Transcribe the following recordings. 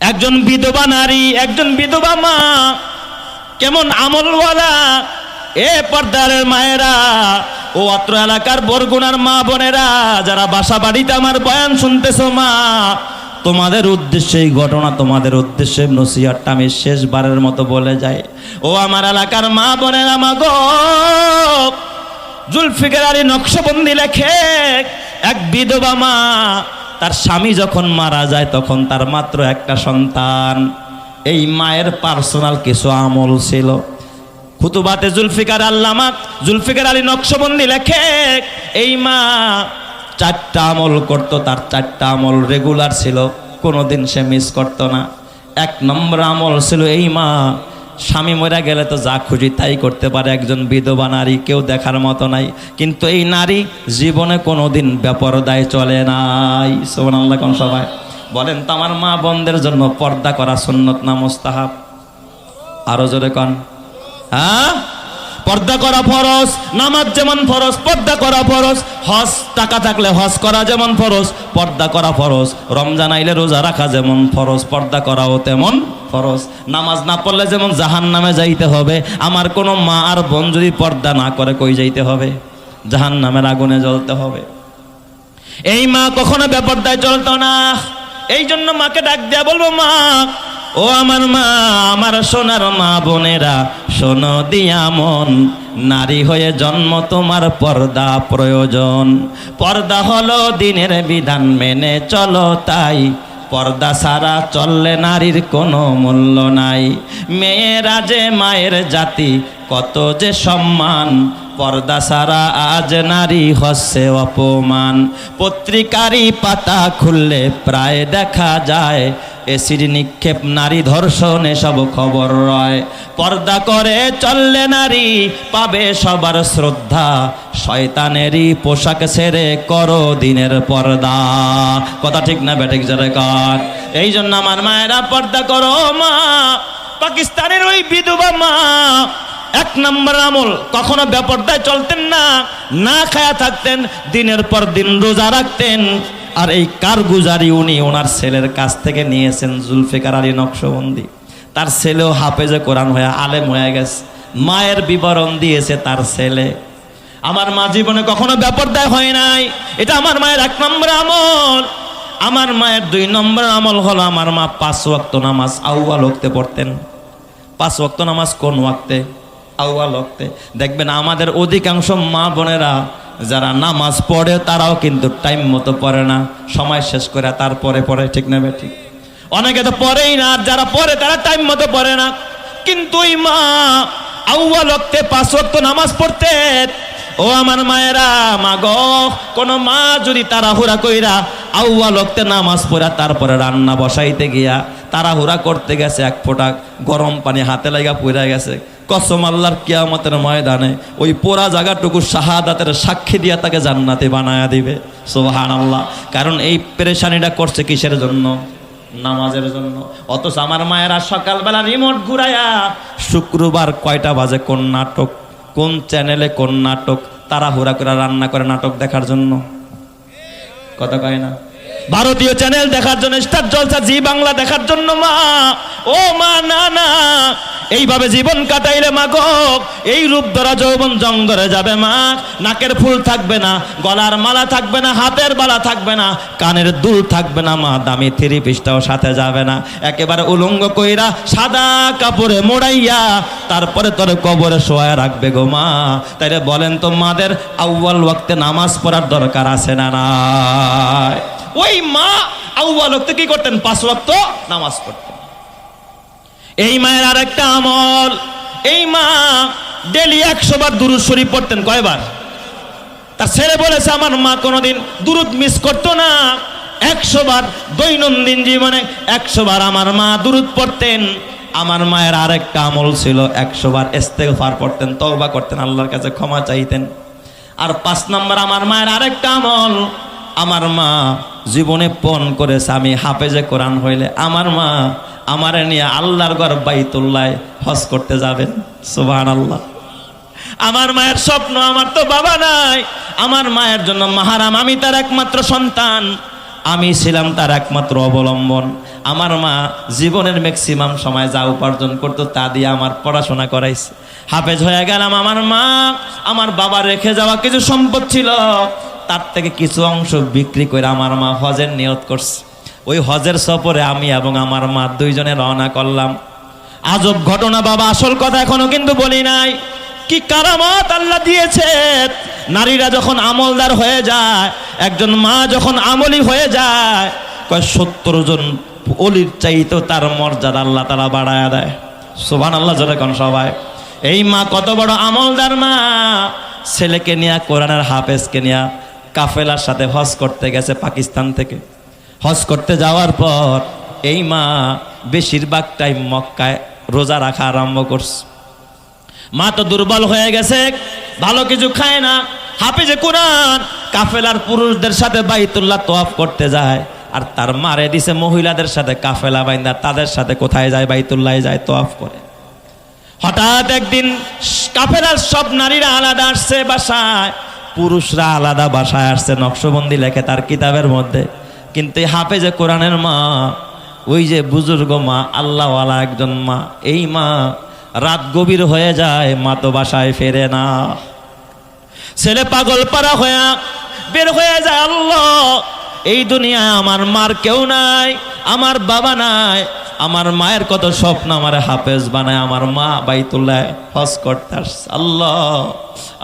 একজন বিধবা নারী, একজন বিধবা মা, কেমন আমলওয়ালা? এ পর্দারের মায়েরা, ও অত্র এলাকার বরগুনার মা বোনেরা, যারা বাসা বাড়িতে আমার বয়ান শুনতেছো মা, তোমাদের উদ্দেশ্যে, এই ঘটনা তোমাদের উদ্দেশ্যে নসিহাতটা আমি শেষবারের মতো বলে যাই। ও আমার এলাকার মা বোনেরা মা গো, জুলফিকার আলী নকশবন্দি লেখে, এক বিধবা মা তার স্বামী যখন মারা যায়, তখন তার মাত্র একটা সন্তান। এই মায়ের পার্সোনাল কিছু আমল ছিল। খুতুবাতে জুলফিকার আল্লামা জুলফিকার আলী নকশবন্দি লেখে, এই মা চারটা আমল করতো, তার চারটা আমল রেগুলার ছিল। কোনোদিন সে মিস করতো না। এক নম্বর আমল ছিল, এই মা স্বামী মরা গেলে তো যা খুশি তাই করতে পারে, একজন বিধবা নারী কেউ দেখার মতো নাই। কিন্তু এই নারী জীবনে কোনো কোনোদিন বেপরদায় চলে নাই। সোমান আল্লাহ কোন সবাই বলেন তো আমার মা বোনদের জন্য পর্দা করা সুন্নত না মোস্তাহাব? আরও জোরে কন। হ্যাঁ? পর্দা করা ফরজ, নামাজ যেমন ফরজ, পর্দা করা ফরজ। হজ টাকা থাকলে হজ করা যেমন ফরজ, পর্দা করা ফরজ। রমজান আইলে রোজা রাখা যেমন ফরজ, পর্দা করাও তেমন ফরজ। নামাজ না পড়লে যেমন জাহান নামে যাইতে হবে। আমার কোনো মা আর বোন যদি পর্দা না করে, কই যাইতে হবে? জাহান নামের আগুনে জ্বলতে হবে। এই মা কখনো বেপরদায় চলতো না। এই জন্য মাকে ডাক দেয়া বলব, মা, ও আমার মা, আমার সোনার মা বোনেরা শোনো দিয়া মন, নারী হয়ে জন্ম তোমার পর্দা প্রয়োজন। পর্দা হলো দিনের বিধান মেনে চলো তাই। পর্দা সারা চললে নারীর কোনো মূল্য নাই। মেয়েরা যে মায়ের জাতি, কত যে সম্মান। পর্দা সারা আজ নারী হচ্ছে অপমান। পত্রিকারই পাতা খুললে প্রায় দেখা যায় এসির নিক্ষেপ নারী ধর্ষণ, এসব খবর রয়। পর্দা করে চললে নারী পাবে সবার শ্রদ্ধা। শয়তানেরই পোশাক ছেড়ে করো দিনের পর্দা। কথা ঠিক না বেঠিক যারা কর এই জন্য আমার মায়েরা পর্দা করো মা। পাকিস্তানের ওই বিধবা মা। এক নম্বর আমল, কখনো বেপরদায় চলতেন না। না খায়া থাকতেন, দিনের পর দিন রোজা রাখতেন। আর এই কারগুজারি উনি ওনার ছেলের কাছ থেকে নিয়েছেন জুলফিকার আলী নকশবন্দি। তার ছেলেও হাফেজে কোরআন হয়ে আলেম হয়ে গেছে। মায়ের বিবরণ দিয়েছে তার ছেলে। আমার মা জীবনে কখনো বেপরদায় হয় নাই। এটা আমার মায়ের এক নম্বর আমল। আমার মায়ের দুই নম্বর আমল হলো আমার মা পাঁচ ওয়াক্ত নামাজ আউয়াল ওক্তে পড়তেন। পাঁচ ওয়াক্ত নামাজ কোন ওয়াক্তে? আউয়াল ওক্তে দেখবেন আমাদের অধিকাংশ মা বোনেরা যারা নামাজ পড়ে, তারাও কিন্তু টাইম মতো পড়ে না। সময় শেষ করে তারপরে পড়ে, ঠিক নেবে ঠিক। অনেকে তো পড়েই না যারা পড়ে, তারা টাইম মতো পড়ে না। কিন্তু মা নামাজ পড়তে, ও আমার মায়েরা, মা গো, কোন মা যদি তাড়াহুড়া কইরা আউয়া লোকতে নামাজ পড়া, তারপরে রান্না বসাইতে গিয়া তাড়াহুড়া করতে গেছে, এক ফোঁটা গরম পানি হাতে লাগা পড়ে গেছে। কসম আল্লাহর কিয়ামতের ময়দানে ওই পোড়া জায়গাটুকু শাহাদাতের সাক্ষী দিয়া তাকে জান্নাতে বানায়া দিবে। সোহান আল্লাহ কারণ এই পেরেশানিটা করছে কিসের জন্য? নামাজের জন্য। অথচ আমার মায়েরা সকালবেলা রিমোট ঘুরাইয়া শুক্রবার কয়টা বাজে কোন নাটক, কোন চ্যানেলে কোন নাটক তারা তাড়াহুড়া করে রান্না করে নাটক দেখার জন্য? কথা কয় না? ভারতীয় চ্যানেল দেখার জন্য, স্টার জলসা, জি বাংলা দেখার জন্য, মা। ও মা, না না। এইভাবে জীবন কাটাইলে মা গো, এই রূপ ধরা যৌবন জঙ্গলে যাবে মা। নাকের ফুল থাকবে না, গলার মালা থাকবে না, হাতের বালা থাকবে না, কানের দুল থাকবে না, মা। দামি থ্রি পিসটাও সাথে যাবে না। একেবারে উলঙ্গ কইরা সাদা কাপড়ে মোড়াইয়া তারপরে তোর কবরে শোয়া রাখবে গো মা। তাইলে বলেন তো, মাদের আউ্বাল ওয়াক্তে নামাজ পড়ার দরকার আছে না না ওই মা আউ্বাল ওয়াক্তে কি করতেন? পাঁচ রক্ত নামাজ পড়তেন। এই মায়ের আর একটা আমল। এই মা ডেলি একশো বার দুরুদ শরীফ পড়তেন। কয়বার? তার ছেলে বলেছে, আমার মা কোনোদিন দুরুদ মিস করতো না। একশো বার দৈনন্দিন জীবনে একশো বার আমার মা দুরুদ পড়তেন। আমার মায়ের আরেকটা আমল ছিল, একশো বার ইস্তেগফার পড়তেন, তওবা করতেন, আল্লাহর কাছে ক্ষমা চাইতেন। আর পাঁচ নম্বর আমার মায়ের আরেকটা আমল, আমার মা জীবনে পণ করেছে, আমি হাফেজে কোরআন হইলে আমার মা আমারে নিয়ে আল্লাহর ঘর বাইতুল্লাহ হজ করতে যাবেন। সুবহান আল্লাহ আমার মায়ের স্বপ্ন আমার তো বাবা নাই। আমার মায়ের জন্য মাহারাম, আমি তার একমাত্র সন্তান। আমি ছিলাম তার একমাত্র অবলম্বন। আমার মা জীবনের ম্যাক্সিমাম সময় যা উপার্জন করতো তা দিয়ে আমার পড়াশোনা করাইছে। হাফেজ হয়ে গেলাম আমার মা। আমার বাবা রেখে যাওয়া কিছু সম্পদ ছিল। তার থেকে কিছু অংশ বিক্রি করে আমার মা হজের নিয়ত করছে। ওই হজের সফরে আমি এবং আমার মা দুইজনে রওনা করলাম। আজব ঘটনা বাবা, আসল কথা এখনও কিন্তু বলি নাই। কি কারামত আল্লাহ দিয়েছে। নারীরা যখন আমলদার হয়ে যায়, একজন মা যখন আমলি হয়ে যায়, কয় সত্তর জন অলির চাইতেও তার মর্যাদা আল্লাহ তারা বাড়ায় দেয়। সোভান আল্লাহ কোন সবাই। এই মা কত বড় আমলদার মা। ছেলেকে নিয়ে কোরআনের হাফেজকে নিয়ে কাফেলার সাথে হজ করতে গেছে পাকিস্তান থেকে। হজ করতে যাওয়ার পর এই মা বেশিরভাগ টাইম মক্কায় রোজা রাখা আরম্ভ করছে। মা তো দুর্বল হয়ে গেছে, ভালো কিছু খায় না। হাফিজে কোরআন কাফেলার পুরুষদের সাথে বাইতুল্লাহ তোয়াফ করতে যায়, আর তার মারে দিছে মহিলাদের সাথে কাফেলা বাইন্দা, তাদের সাথে কোথায় যায় বাইতুল্লাহ যায় তোয়াফ করে। হঠাৎ একদিন কাফেলার সব নারীরা আলাদা আসছে বাসায় পুরুষরা আলাদা বাসায় আসছে, নকশবন্দি লেখে তার কিতাবের মধ্যে। কিন্তু হাফে যে কোরআনের মা, ওই যে বুজুর্গ মা, আল্লাহওয়ালা একজন মা, এই মা রাত গভীর হয়ে যায়, মা তো বাসায় ফেরে না। ছেলে পাগল পারা হয়ে বের হয়ে যায়, আল্লাহ এই দুনিয়ায় আমার মার কেউ নাই, আমার বাবা নাই। আমার মায়ের কত স্বপ্ন আমার হাফেজ বানায়, আমার মা বাইতুল্লাহ হজ করতে আল্লাহ,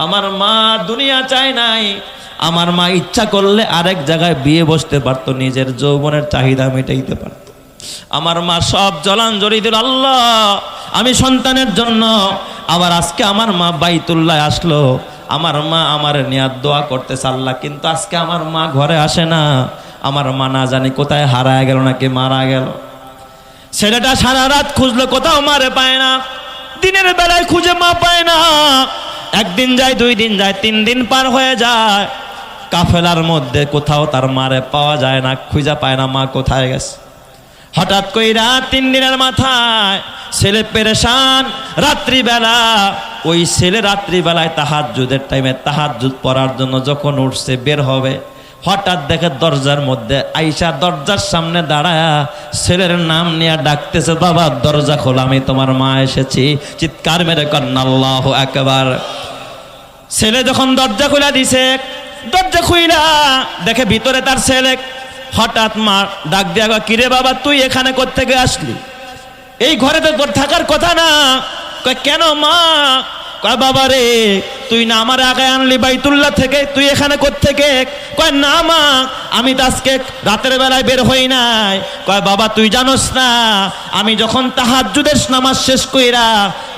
আমার মা দুনিয়া চায় নাই। আমার মা ইচ্ছা করলে আরেক জায়গায় বিয়ে বসতে পারতো, নিজের যৌবনের চাহিদা মেটাইতে পারতো। আমার মা সব জলাঞ্জলি দিল, আল্লাহ, আমি সন্তানের জন্য। আবার আজকে আমার মা বাইতুল্লাহ আসলো আমার মা আমার নিয়ে দোয়া করতেছে, আল্লাহ, কিন্তু আজকে আমার মা ঘরে আসে না। আমার মা না জানি কোথায় হারায় গেল নাকি মারা গেল। ছেলেটা সারা রাত খুঁজলো, কোথাও মারে পায় না। দিনের বেলায় খুঁজে মা পায় না। একদিন যায়, দুই দিন যায়, তিন দিন পার হয়ে যায়। কাফেলার মধ্যে কোথাও তার মারে পাওয়া যায় না, খুঁজে পায় না মা কোথায় গেছে। হঠাৎ কইরা তিন দিনের মাথায় ছেলে পেরেশান, রাত্রিবেলা ওই ছেলে রাত্রিবেলায় তাহাজুদের টাইমে তাহাজুদ পড়ার জন্য যখন উঠছে বের হবে, হঠাৎ দেখে দরজার মধ্যে আইসা দরজার সামনে দাঁড়ায়া ছেলের নাম নিয়ে ডাকতেছে, বাবা, দরজা খোলা, আমি তোমার মা এসেছি। চিৎকার মেরে কন্যা, আল্লাহ একবার ছেলে যখন দরজা খুলে দিছে, দরজা খুইলা দেখে ভিতরে তার ছেলে হঠাৎ মা ডাক দিয়া কিরে বাবা, তুই এখানে কোত্থেকে আসলি? এই ঘরে তো থাকার কথা না। কয় কেন মা? কয় বাবা রে তুই না আমার আগে আনলি বাইতুল্লাহ থেকে? তুই এখানে কোত্থেকে? কয়, না মা, আমি তো আজকে রাতের বেলায় বের হই নাই। কয়, বাবা, তুই জানোস না, আমি যখন তাহাজ্জুদের নামাজ শেষ কইরা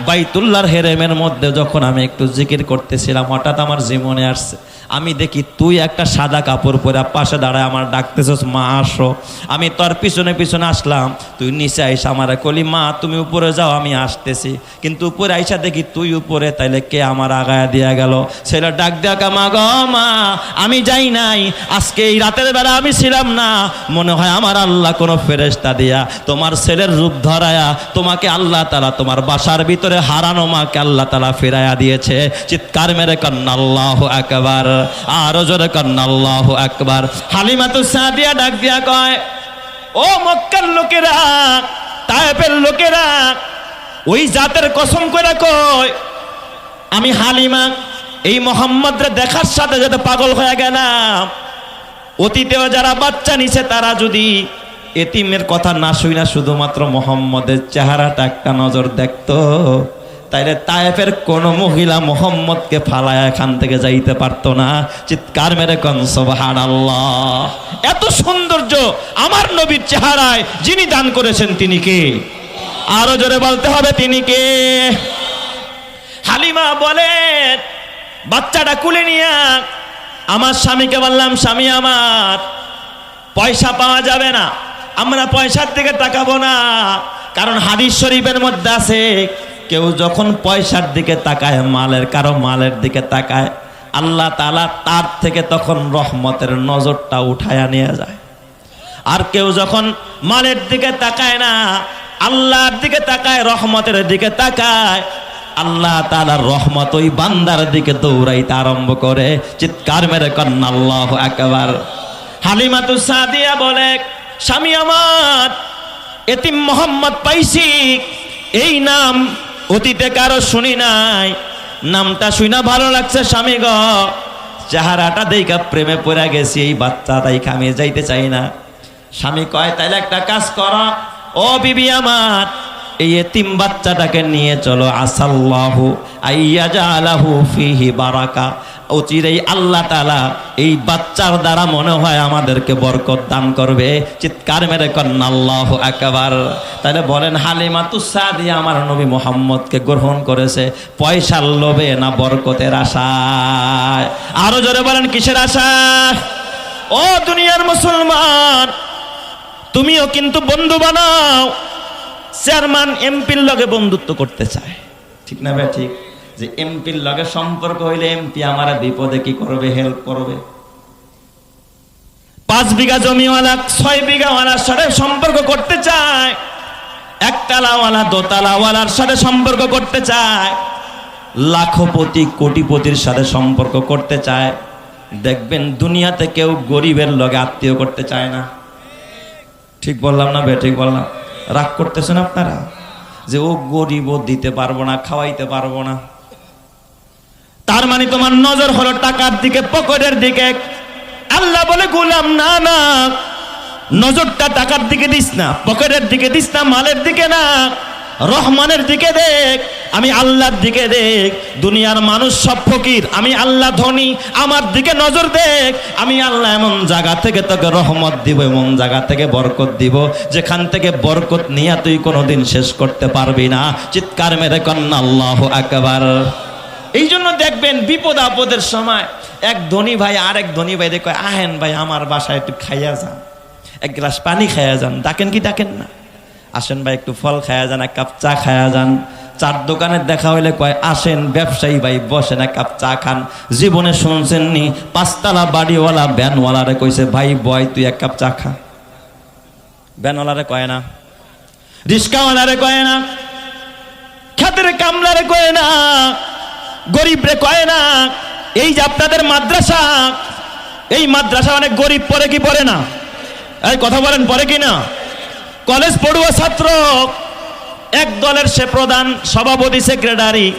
বাইতুল্লাহর হেরেমের মধ্যে যখন আমি একটু জিকির করতেছিলাম, হঠাৎ আমার জীবনে আসছে। আমি দেখি তুই একটা সাদা কাপড় পরে পাশে দাঁড়ায় আমার ডাকতেছস, মা, আসো। আমি তোর পিছনে পিছনে আসলাম, তুই নিচে আইসা, আমার কলি মা, তুমি উপরে যাও, আমি আসতেছি। কিন্তু উপরে আইসা দেখি তুই উপরে, তাইলে কে আমার আগায়া দিয়া গেল। ছেলে ডাক দেয়া মা গো, মা, আমি যাই নাই। আজকে এই রাতের বেলা আমি ছিলাম না। মনে হয় আমার আল্লাহ কোনো ফেরেস্তা দিয়া তোমার ছেলের রূপ ধরায়া তোমাকে আল্লাহ তালা তোমার বাসার ভিতরে হারানো মাকে আল্লাহ তালা ফেরাইয়া দিয়েছে। চিৎকার মেরে কন্যা আল্লাহ একবার আরও জোরে কন্যা আল্লাহ একবার হালিমা তো সাদিয়া ডাক দিয়া কয়, ও মক্কার লোকেরা, তায়েফের লোকেরা, ওই জাতের কসম করে কয় আমি হালিমা, এই মোহাম্মদরে দেখার সাথে সাথে পাগল হয়ে গেলাম। অতীতেও যারা বাচ্চা নিছে, তারা যদি এতিমের কথা না শুই না শুধুমাত্র মোহাম্মদের চেহারাটা একটা নজর দেখতো, তাইলে তায়েফের কোন মহিলা মোহাম্মদকে ফালায় এখান থেকে যাইতে পারতো না। চিৎকার মেরে কন সোবাহান আল্লাহ এত সৌন্দর্য আমার নবীর চেহারায় যিনি দান করেছেন তিনি কে? আরও জোরে বলতে হবে, তিনি কে? হালিমা বলেন বাচ্চাটা কুলে নিয়ে আমার স্বামীকে বললাম, স্বামী আমার, পয়সা পাওয়া যাবে না। আমরা পয়সার দিকে তাকাবো না। কারণ হাদিস শরীফের মধ্যে আছে, কেউ যখন পয়সার দিকে তাকায়, মালের, কারও মালের দিকে তাকায়, আল্লাহ তালা তার থেকে তখন রহমতের নজরটা উঠায়া নিয়ে যায়। আর কেউ যখন মালের দিকে তাকায় না, আল্লাহর দিকে তাকায়, রহমতের দিকে তাকায় আল্লাহ তালার রহমত ওই বান্দার দিকে দৌড়াইতে আরম্ভ করে। চিৎকার মেরে কন্যা, আল্লাহ একবার হালিমাতু সাদিয়া বলে, স্বামী আমার, এতিম মোহাম্মদ পাইছি। এই নাম অতীতে কারও শুনি নাই। নামটা শুনা ভালো লাগছে, স্বামী গ। চেহারাটা দেখা প্রেমে পড়ে গেছি, এই বাচ্চা তাই খামিয়ে যাইতে চাই না। স্বামী কয়, তাইলে একটা কাজ কর। ও বিবি আমার এই এতিম বাচ্চাটাকে নিয়ে চলো, আসাল্লাহু আইয়া জালাহু ফিহি বারাকা। অচিরেই আল্লাহ তালা এই বাচ্চার দ্বারা মনে হয় আমাদেরকে বরকত দান করবে। চিৎকার মেরে কন্যা, আল্লাহ একবার তাহলে বলেন, হালিমা তুসাদি আমার নবী মোহাম্মদকে গ্রহণ করেছে, পয়সার লোভে না বরকতের আশায়? আরও জোরে বলেন, কিসের আশা ও দুনিয়ার মুসলমান, তুমিও কিন্তু বন্ধু বানাও। চেয়ারম্যান এমপির লগে বন্ধুত্ব করতে চায়। ঠিক না ভাই ঠিক। যে এমপির লগে সম্পর্ক হইলে এমপি আমার বিপদে কি করবে হেল্প করবে? পাঁচ বিঘা জমিওয়ালা ছয় বিঘাওয়ালার সাথে সম্পর্ক করতে চায়। একতলাওয়ালা দোতলাওয়ালার সাথে সম্পর্ক করতে চায়। লাখপতি কোটিপতির সাথে সম্পর্ক করতে চায়। দেখবেন দুনিয়াতে কেউ গরিবের লগে আত্মীয় করতে চায় না। ঠিক বললাম না বে ঠিক বললাম। রাগ করতেছেন আপনারা? যে, ও গরিব দিতে পারব না, খাওয়াইতে পারব না। তার মানে তোমার নজর হলো টাকার দিকে, পকেটের দিকে। আল্লাহ বলে, গুলাম, না না, নজরটা টাকার দিকে দিস না, পকেটের দিকে দিস না, মালের দিকে না। রহমানের দিকে দেখ, আমি আল্লাহর দিকে দেখ। দুনিয়ার মানুষ সব ফকির, আমি আল্লাহ ধনী, আমার দিকে নজর দেখ। আমি আল্লাহ এমন জায়গা থেকে তোকে রহমত দিব, এমন জায়গা থেকে বরকত দিব, যেখান থেকে বরকত নিয়ে তুই কোনোদিন শেষ করতে পারবি না। চিৎকার মেরে কন্যা, আল্লাহ একবার এই জন্য দেখবেন বিপদ আপদের সময় এক ধনী ভাই আর এক ধনী ভাই দেখো, আহেন ভাই, আমার বাসায় একটু খাইয়া যান, এক গ্লাস পানি খাইয়া যান। ডাকেন কি ডাকেন না? আসেন ভাই, একটু ফল খায়া যান, এক কাপ চা খাইয়া যান। চার দোকানের দেখা হইলে কয়, আসেন ব্যবসায়ী ভাই, বসেন, এক কাপ চা খান। জীবনে শুনছেন নি পাঁচতলা বাড়িওয়ালা ভ্যানওয়ালারে কইছে, ভাই, বয়, তুই এক কাপ চা খা। ভ্যানওয়ালারে কয় না, রিস্কাওয়ালারে কয় না খাতের কামলারে কয় না গরিব রে কয় না, এই যে আপনাদের মাদ্রাসা, এই মাদ্রাসা অনেক গরিব পড়ে কি পড়ে না? এই কথা বলেন পড়ে কি না? কলেজ পড়ুয়া ছাত্র, এক দলের সে প্রধান সভাপতি, সেক্রেটারি।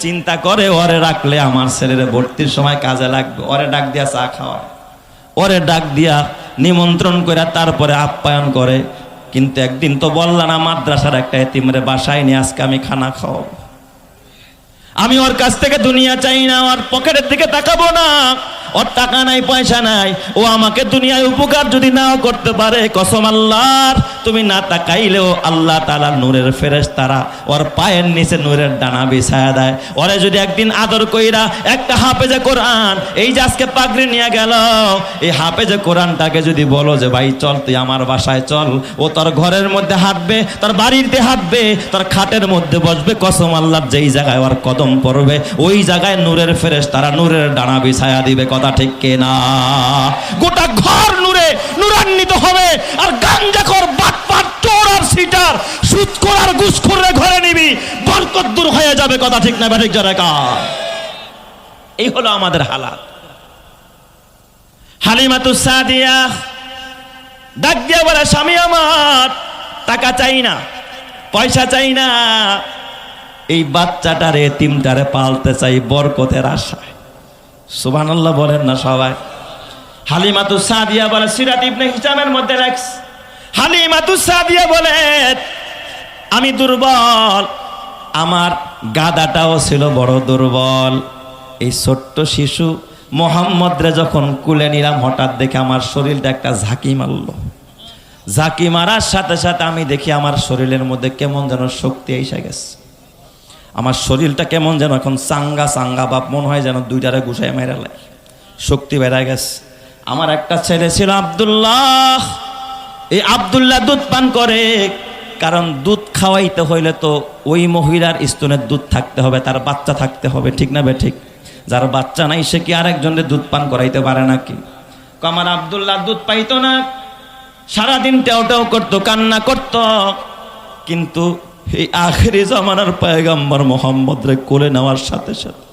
চিন্তা করে, ওরে রাখলে আমার ছেলের ভর্তির সময় কাজে লাগবে। ওরে ডাক দিয়া চা খাওয়া। ওরে ডাক দিয়া নিমন্ত্রণ করে তারপরে আপ্যায়ন করে। কিন্তু একদিন তো বললাম না, মাদ্রাসার একটা এতিমরে বাসায় নিয়ে আজকে আমি খানা খাওয়াবো। আমি ওর কাছ থেকে দুনিয়া চাই না, ওর পকেটের দিকে তাকাবো না। ওর টাকা নাই, পয়সা নাই। ও আমাকে দুনিয়ায় উপকার যদি নাও করতে পারে, কসম আল্লাহর, তুমি না তাকাইলেও আল্লাহ তালা নূরের ফেরেস তারা ওর পায়ের নিচে নূরের ডানা বিছায়া দেয়। ওরে যদি একদিন আদর কইরা একটা হাফেজে কোরআন, এই যে আজকে পাগড়ি নিয়ে গেল, এই হাফেজে কোরআনটাকে যদি বলো যে, ভাই, চল, তুই আমার বাসায় চল। ও তোর ঘরের মধ্যে হাঁটবে, তোর বাড়িতে হাঁটবে, তোর খাটের মধ্যে বসবে, কসম আল্লাহর যেই জায়গায় ওর কদম পড়বে, ওই জায়গায় নূরের ফেরেস তারা নূরের ডানা বিছায়া দিবে। কথা ঠিক কেনা? গোটা ঘর নূরে নূরান্বিত হবে আর গাঞ্জাখর বাটপাট চোর আর সিটার ঘুষখোরের ঘরে নিবি, বরকত দূর হয়ে যাবে কথা ঠিক না এই হলো আমাদের হালাত। হালিমাতু সাদিয়া ডাক বলে, স্বামী আমার, টাকা চাই না, পয়সা চাই না। এই বাচ্চাটারে তিমটারে পালতে চাই বরকতের আশায়। আল্লাহ বলেন না সবাই। হালিমাতু সাদিয়া বলে, সিরাত ইবনে হিসামের মধ্যে রাখস হালিমাতু সাদিয়া বলে, আমি দুর্বল, আমার গাদাটাও ছিল বড় দুর্বল। এই ছোট্ট শিশু মোহাম্মদরে যখন কুলে নিলাম, হঠাৎ দেখে আমার শরীরটা একটা ঝাঁকি মারলো। ঝাঁকি মারার সাথে সাথে আমি দেখি আমার শরীরের মধ্যে কেমন যেন শক্তি এসে গেছে। আমার শরীরটা কেমন যেন এখন চাঙ্গা চাঙ্গা বাপ, মনে হয় যেন দুইটারে গুছাই মেরালে শক্তি বেড়ে গেছে। আমার একটা ছেলে ছিল আবদুল্লাহ। এই আবদুল্লাহ দুধ পান করে। কারণ দুধ খাওয়াইতে হইলে তো ওই মহিলার স্তনের দুধ থাকতে হবে, তার বাচ্চা থাকতে হবে, ঠিক না বে ঠিক? যার বাচ্চা নাই, সে কি আরেকজনের দুধ পান করাইতে পারে নাকি? আমার আবদুল্লাহ দুধ পাইতো না। সারাদিন টেও টেও করতো, কান্না করতো। কিন্তু এই আখেরি জামানার পায়গাম্বর মোহাম্মদ রে কোলে নেওয়ার সাথে সাথে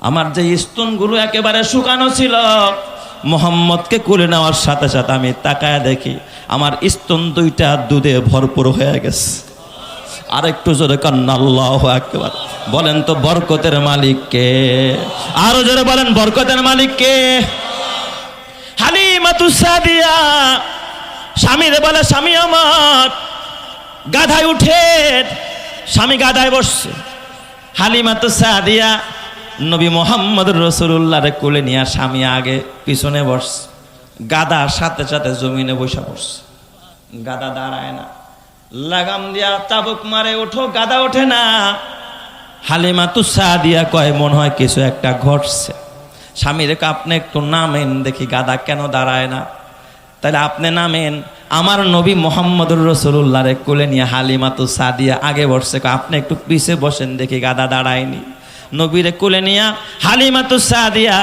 আমার যে স্তনগুলো একেবারে শুকানো ছিল, মোহাম্মদকে কুলে নেওয়ার সাথে সাথে আমি তাকায় দেখি আমার স্তন দুইটা দুধে ভরপুর হয়ে গেছে। আর একটু জোরে কান্না, আল্লাহ একবার বলেন তো, বরকতের মালিক কে? আরও জোরে বলেন, বরকতের মালিক কে? হালিমাতু সাদিয়া। স্বামীরে বলে, স্বামী আমার। গাধায় উঠে, স্বামী গাধায় বসছে। হালিমা তো সাদিয়া, নবী মোহাম্মদ রসুল্লাহরে কোলে নিয়ে স্বামী আগে পিছনে বসছে। গাদা সাথে সাথে জমিনে বসে পড়ছে। গাদা দাঁড়ায় না। লাগাম দিয়া চাবুক মারে, ওঠো গাদা ওঠে না। হালিমা তুসা দিয়া কয়, মনে হয় কিছু একটা ঘটছে। স্বামীর আপনি একটু নামেন, দেখি গাদা কেন দাঁড়ায় না। তাহলে আপনি নামেন। আমার নবী মোহাম্মদুর রসুল্লাহরে কোলে নিয়ে হালিমা তো সাদিয়া আগে বসছে। আপনি একটু পিছে বসেন দেখি গাদা দাঁড়ায়নি। নবীরে কোলে নিয়া হালিমা তো সাদিয়া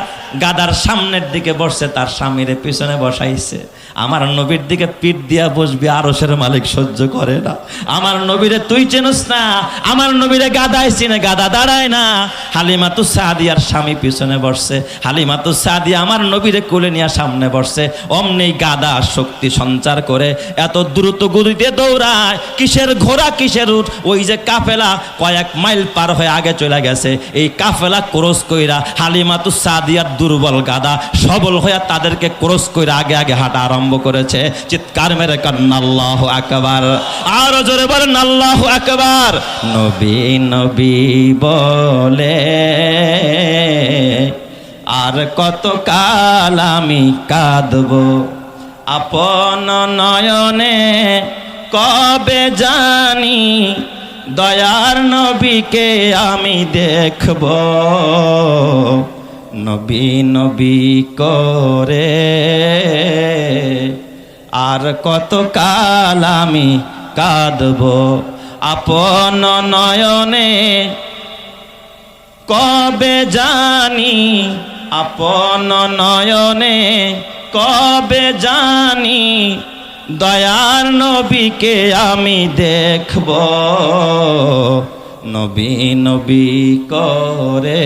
গাদার সামনের দিকে বসছে, তার স্বামীরে পিছনে বসাইছে। আমার নবীর দিকে পিঠ দিয়া বসবি আরসের মালিক সহ্য করে না। আমার নবীরে তুই চেনস না, আমার নবীরে গাদায় চিনে গাদা দাঁড়ায় না। হালিমাতু সাদিয়ার স্বামী পিছনে বসছে, হালিমাতু সাদিয়া আমার নবীরে কোলে নিয়ে সামনে বসছে। অমনি গাদা শক্তি সঞ্চার করে, এত দ্রুত গতিতে দৌড়ায়, কিসের ঘোড়া, কিসের উঠ, ওই যে কাফেলা কয়েক মাইল পার হয়ে আগে চলে গেছে। এই কাফেলা ক্রস কইরা হালিমাতু সাদিয়ার দুর্বল গাদা সবল হইয়া তাদেরকে ক্রস করে আগে আগে হাঁটা আরম্ভ করেছে। চিৎকার মেরে কান্না, আল্লাহ আকবার। আরও জোরে বলেন, আল্লাহ আকবার। নবী নবী বলে, আর কত কাল আমি কাঁদব? আপন নয়নে কবে জানি দয়ার নবীকে আমি দেখব? নবী নবী করে। আর কত কাল আমি কাঁদব আপন নয়নে। কবে জানি আপন নয়নে। কবে জানি দয়ার নবীকে আমি দেখব। নবী নবী করে।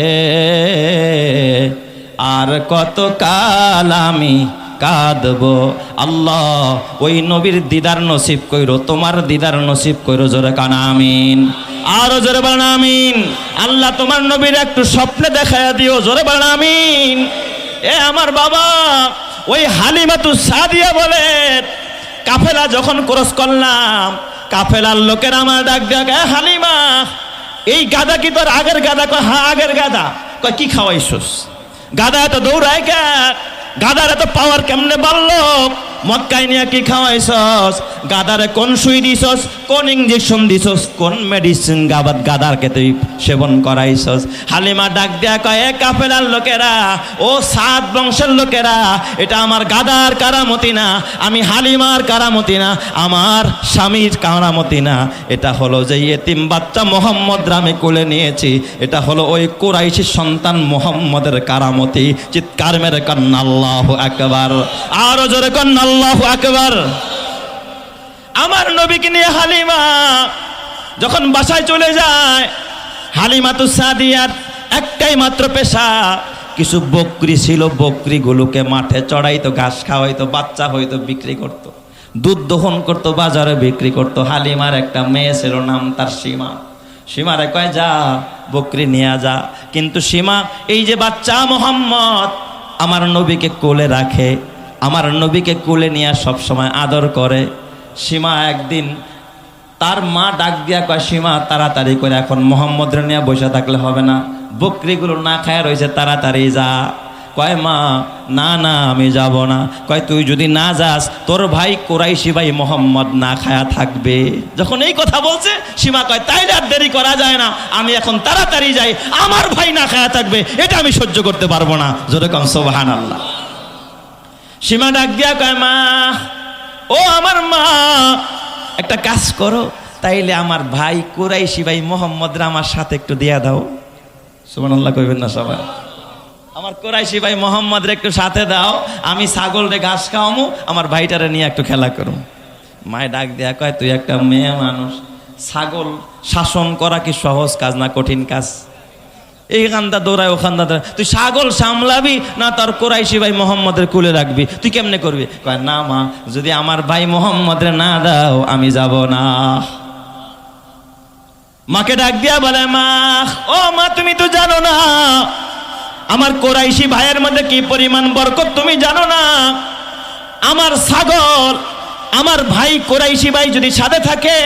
আর কত কাল আমি কাঁদব? আল্লাহ, ওই নবীর দিদার নসিব কইরো, তোমার দিদার নসিব কইরো, জোরে কানা আমিন। আরও জোরে বলেন আল্লাহ, তোমার নবীর একটু স্বপ্নে দেখায় দিও, জোরে বলেন এ আমার বাবা, ওই হালিমাতু সাদিয়া বলে, কাফেলা যখন ক্রস করলাম, কাফেলার লোকের আমার ডাক ডাক "এ হালিমা এই গাদা কি তোর আগের গাদা? কয় হ্যাঁ আগের গাদা। কয়, কি খাওয়াইছস? গাদা এত দৌড়ায় কে? গাদার এত পাওয়ার কেমনে বাড়লো? মক্কায় নিয়ে কি খাওয়াইছস? গাদারে কোন সুই দিছস? কোন ইঞ্জেকশন দিছস? কোন মেডিসিন গাবাদ গাদারকে তুই সেবন করাইছস? হালিমা ডাক দেয়া কয়, এ কাফেলার লোকেরা, ও সাত বংশের লোকেরা, এটা আমার গাদার কারামতি না, আমি হালিমার কারামতি না, আমার স্বামীর কারামতি না। এটা হলো যে এতিম বাচ্চা মোহাম্মদ রামে কোলে নিয়েছি। এটা হলো ওই কোরাইশি সন্তান মোহাম্মদের কারামতি। চিৎকার মেরে কন্যা আল্লাহ একবার আরও জোরে কন্যা আল্লাহ একবার আমার নবীকে নিয়ে হালিমা যখন বাসায় চলে যায় হালিমা তো সাদিয়ার একটাই মাত্র পেশা, কিছু বকরি ছিল, বকরিগুলোকে মাঠে চড়াইতো, ঘাস খাওয়াইতো, বাচ্চা হইতো, বিক্রি করতো, দুধ দহন করতো, বাজারে বিক্রি করতো। হালিমার একটা মেয়ে ছিল, নাম তার সীমা। সীমারে কয়, যা, বকরি নিয়ে যা। কিন্তু সীমা, এই যে বাচ্চা মোহাম্মদ, আমার নবীকে কোলে রাখে। আমার নবীকে কোলে নিয়ে সব সময় আদর করে। সীমা একদিন তার মা ডাক দিয়া কয়, সীমা, তাড়াতাড়ি করে এখন মোহাম্মদ নিয়ে বসে থাকলে হবে না। বকরিগুলো না খায় রয়েছে, তাড়াতাড়ি যা। কয়, মা, না না, আমি যাব না। কয়, তুই যদি না যাস, তোর ভাই কোরাইশি ভাই মোহাম্মদ না খায়া থাকবে। যখন এই কথা বলছে, সীমা কয়, তাই আর দেরি করা যায় না। আমি এখন তাড়াতাড়ি যাই, আমার ভাই না খায়া থাকবে, এটা আমি সহ্য করতে পারব না। জোরে কম সোবাহান আল্লাহ সীমা ডাক দিয়া কয়, মা, ও আমার মা, একটা কাজ করো, তাইলে আমার ভাই কুরাইশি ভাই মোহাম্মদরা আমার সাথে একটু দিয়া দাও। সুমান আল্লাহ কইবেন না সবাই। আমার কোরাইশি ভাই মোহাম্মদ একটু সাথে দাও, আমি ছাগল রে ঘাস খাওয়ামু, আমার ভাইটারে নিয়ে একটু খেলা করুম। মায় ডাক দেয়া কয়, তুই একটা মেয়ে মানুষ, ছাগল শাসন করা কি সহজ কাজ না কঠিন কাজ? এইখানটা দৌড়ায় ওখানটা দৌড়ায়। তুই ছাগল সামলাবি না তার কোরাইশি ভাই মোহাম্মদের কুলে রাখবি? তুই কেমনে করবি? না মা, যদি আমার ভাই মোহাম্মদের না দাও, আমি যাব না। মাকে ডাক দিয়া বলে, মা, ও মা, তুমি তো জানো না, আমার কোরাইশি ভাইয়ের মধ্যে কি পরিমাণ বরকত তুমি জানো না? আমার ছাগল, আমার ভাই কোরাইশি ভাই যদি সাথে থাকে,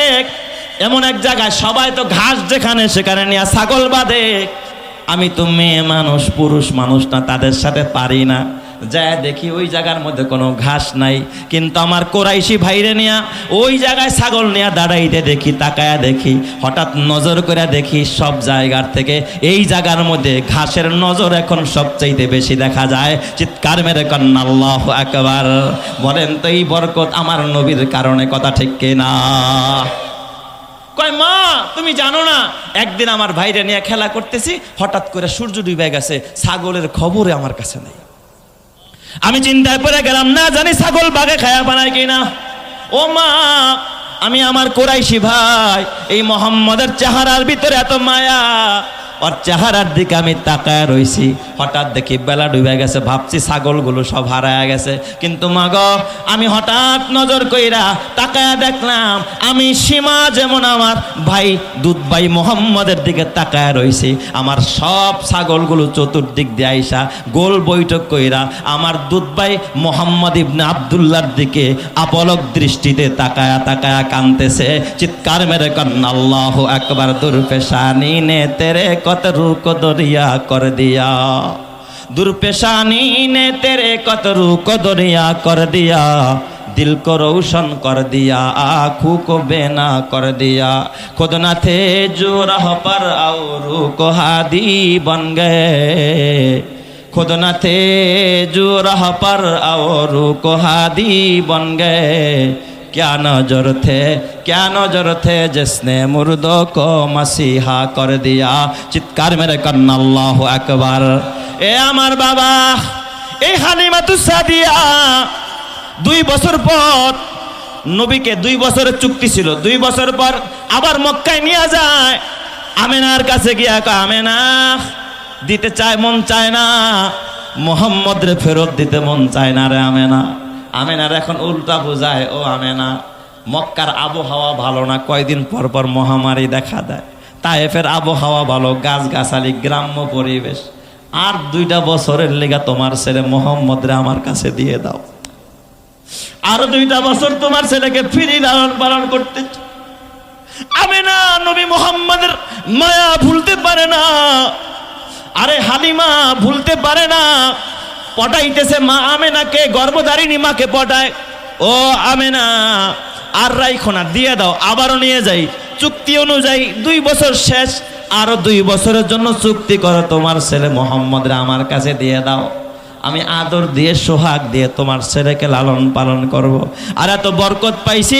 এমন এক জায়গায় সবাই তো ঘাস যেখানে, সেখানে নিয়ে ছাগল বাঁধে। আমি তো মেয়ে মানুষ, পুরুষ মানুষ না, তাদের সাথে পারি না। যায় দেখি ওই জায়গার মধ্যে কোনো ঘাস নাই। কিন্তু আমার কোরাইশি ভাইরে নিয়া, ওই জায়গায় ছাগল নিয়ে দাঁড়াইতে দেখি, তাকায়া দেখি, হঠাৎ নজর করে দেখি সব জায়গার থেকে এই জায়গার মধ্যে ঘাসের নজর এখন সবচাইতে বেশি দেখা যায়। চিৎকার মেরে কন্যা, আল্লাহ একবার বলেন তো এই বরকত আমার নবীর কারণে, কথা ঠিক কিনা? কয়, মা, তুমি জানো না, একদিন আমার ভাইরে নিয়ে খেলা করতেছি, হঠাৎ করে সূর্য ডুবে গেছে, ছাগলের খবরে আমার কাছে নাই। আমি চিন্তায় পড়ে গেলাম, না জানি ছাগল বাগে খায়া বানায় কিনা। ও মা, আমি আমার কোরাইশি ভাই, এই মোহাম্মদের চেহারার ভিতরে এত মায়া ওর চেহারার দিকে আমি তাকায় রইছি। হঠাৎ দেখি বেলা ডুবে গেছে, ভাবছি ছাগলগুলো সব হারায় গেছে। কিন্তু মাগ, আমি হঠাৎ নজর কইরা তাকায় দেখলাম, আমি সীমা যেমন আমার ভাই দুধ ভাই মোহাম্মদের দিকে তাকায় রইছি। আমার সব ছাগলগুলো চতুর্দিক দিয়ে আইসা গোল বৈঠক কইরা আমার দুধ ভাই মোহাম্মদ ইবনে আবদুল্লার দিকে আপলক দৃষ্টিতে তাকায়া তাকায়া কানতেছে চিৎকার মেরে কন্যা আল্লাহ একবার দুর্পেশানি নে তেরে কত রুক দরিয়া কর দিয়া दुर्पेशानी ने तेरे कतरू को दरिया कर दिया दिल को रोशन कर दिया आँखों को बेना कर दिया खुद न थे जो राह पर और को हादी बन गए खुद न थे जो राह पर और को हादी बन गए क्या नजर थे क्या नजर थे जिसने मुर्दों को मसीहा कर दिया चित्कार मेरे कन्ना अल्लाह अकबर এ আমার বাবা এই হালিমাতু সাদিয়া দুই বছর পর নবীকে দুই বছরের চুক্তি ছিল দুই বছর পর আবার মক্কায় নিয়ে যায় আমেনার কাছে গিয়া কয় আমেনা দিতে চায় মন চায় না মোহাম্মদ রে ফেরত দিতে মন চায় না রে আমেনা আমেনার এখন উল্টা বোঝায়, ও আমেনা, মক্কার আবহাওয়া ভালো না, কয়দিন পর পর মহামারী দেখা দেয়। তায়েফের আবহাওয়া ভালো, গাছগাছালি, গ্রাম্য পরিবেশ। আর দুইটা বছরের লেগা তোমার ছেলে মোহাম্মদরে আমার কাছে দিয়ে দাও। আরও দুইটা বছর তোমার ছেলেকে ফিরি লালন পালন করতে। আমি না নবী মোহাম্মদের মায়া ভুলতে পারে না। আরে হালিমা, ভুলতে পারে না। পটাইতেছে, মা আমেনাকে, গর্ভধারিণী মাকে পটায়। ও আমেনা, আর রাইখো না দিয়ে দাও, আবারও নিয়ে যাই। চুক্তি অনুযায়ী দুই বছর শেষ, আরও দুই বছরের জন্য চুক্তি করো, তোমার ছেলে মোহাম্মদরা আমার কাছে দিয়ে দাও। আমি আদর দিয়ে সোহাগ দিয়ে তোমার ছেলেকে লালন পালন করব। আর এত বরকত পাইছি।